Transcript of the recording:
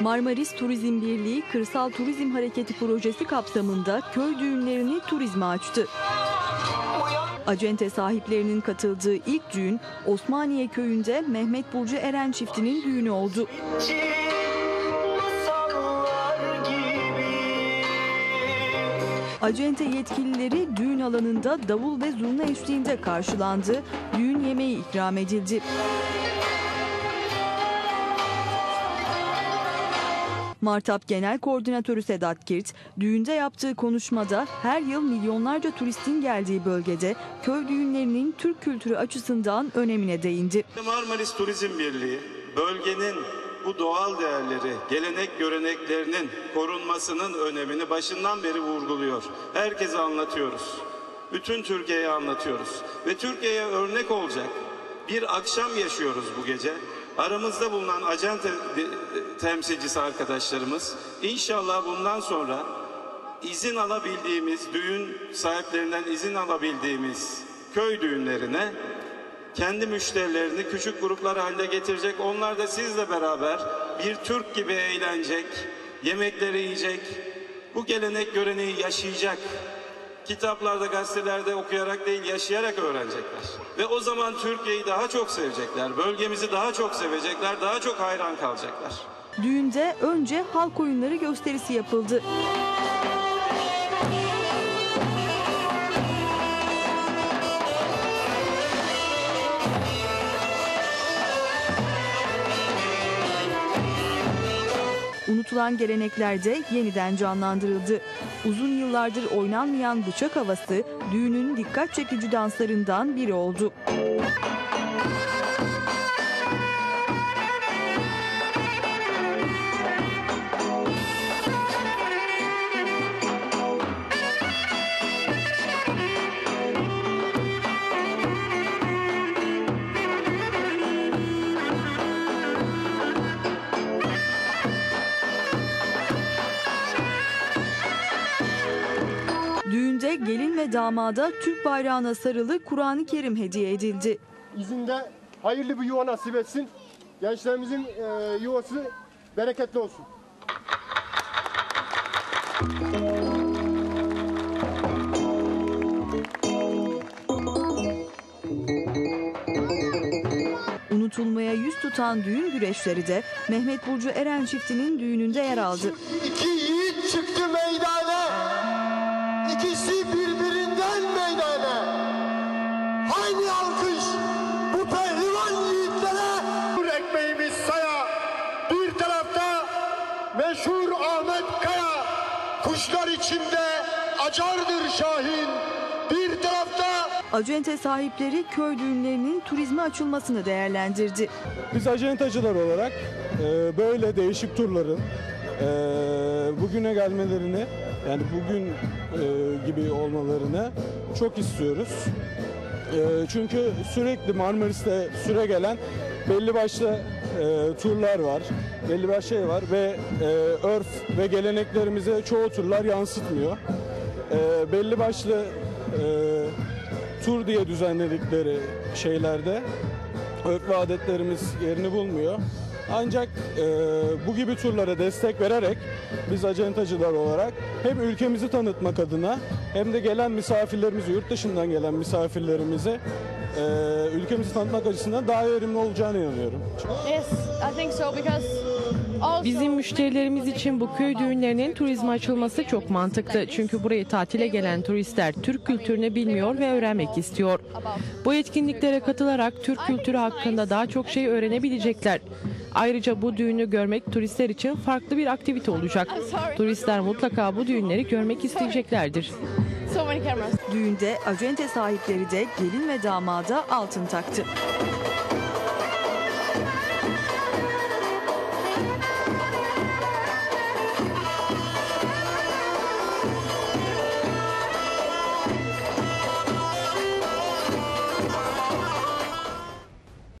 Marmaris Turizm Birliği Kırsal Turizm Hareketi projesi kapsamında köy düğünlerini turizme açtı. Acente sahiplerinin katıldığı ilk düğün Osmaniye köyünde Mehmet Burcu Eren çiftinin düğünü oldu. Acente yetkilileri düğün alanında davul ve zurna eşliğinde karşılandı. Düğün yemeği ikram edildi. Martap Genel Koordinatörü Sedat Kirt, düğünde yaptığı konuşmada her yıl milyonlarca turistin geldiği bölgede köy düğünlerinin Türk kültürü açısından önemine değindi. Marmaris Turizm Birliği bölgenin bu doğal değerleri, gelenek göreneklerinin korunmasının önemini başından beri vurguluyor. Herkese anlatıyoruz. Bütün Türkiye'ye anlatıyoruz. Ve Türkiye'ye örnek olacak bir akşam yaşıyoruz bu gece. Aramızda bulunan acente temsilcisi arkadaşlarımız inşallah bundan sonra izin alabildiğimiz, düğün sahiplerinden izin alabildiğimiz köy düğünlerine kendi müşterilerini küçük gruplar halinde getirecek. Onlar da sizle beraber bir Türk gibi eğlenecek, yemekleri yiyecek, bu gelenek göreneği yaşayacak. Kitaplarda, gazetelerde okuyarak değil, yaşayarak öğrenecekler. Ve o zaman Türkiye'yi daha çok sevecekler, bölgemizi daha çok sevecekler, daha çok hayran kalacaklar. Düğünde önce halk oyunları gösterisi yapıldı. Unutulan gelenekler de yeniden canlandırıldı. Uzun yıllardır oynanmayan bıçak havası düğünün dikkat çekici danslarından biri oldu. Düğünde gelin ve damada Türk bayrağına sarılı Kur'an-ı Kerim hediye edildi. izinde hayırlı bir yuva nasip etsin. Gençlerimizin e, yuvası bereketli olsun. Unutulmaya yüz tutan düğün güreşleri de Mehmet Burcu Eren çiftinin düğününde yer aldı. İki yiğit çıktı meydana. İkisi birbirinden meydana. Haydi alkış bu pehlivan yiğitlere. Bu ekmeğimiz saya. Bir tarafta meşhur Ahmet Kaya. Kuşlar içinde acardır Şahin. Bir tarafta Acente sahipleri köy düğünlerinin turizme açılmasını değerlendirdi. Biz acentacılar olarak e, böyle değişik turların e, bugüne gelmelerini yani bugün e, gibi olmalarını çok istiyoruz. E, çünkü sürekli Marmaris'te süre gelen belli başlı e, turlar var, belli başlı şey var ve e, örf ve geleneklerimize çoğu turlar yansıtmıyor. E, belli başlı e, tur diye düzenledikleri şeylerde örf ve adetlerimiz yerini bulmuyor. Ancak e, bu gibi turlara destek vererek biz acentacılar olarak hem ülkemizi tanıtmak adına hem de gelen misafirlerimizi, yurt dışından gelen misafirlerimizi e, ülkemizi tanıtmak açısından daha verimli olacağına inanıyorum. Yes, I think so because Bizim müşterilerimiz için bu köy düğünlerinin turizme açılması çok mantıklı. Çünkü buraya tatile gelen turistler Türk kültürünü bilmiyor ve öğrenmek istiyor. Bu etkinliklere katılarak Türk kültürü hakkında daha çok şey öğrenebilecekler. Ayrıca bu düğünü görmek turistler için farklı bir aktivite olacak. Turistler mutlaka bu düğünleri görmek isteyeceklerdir. Düğünde acente sahipleri de gelin ve damada altın taktı.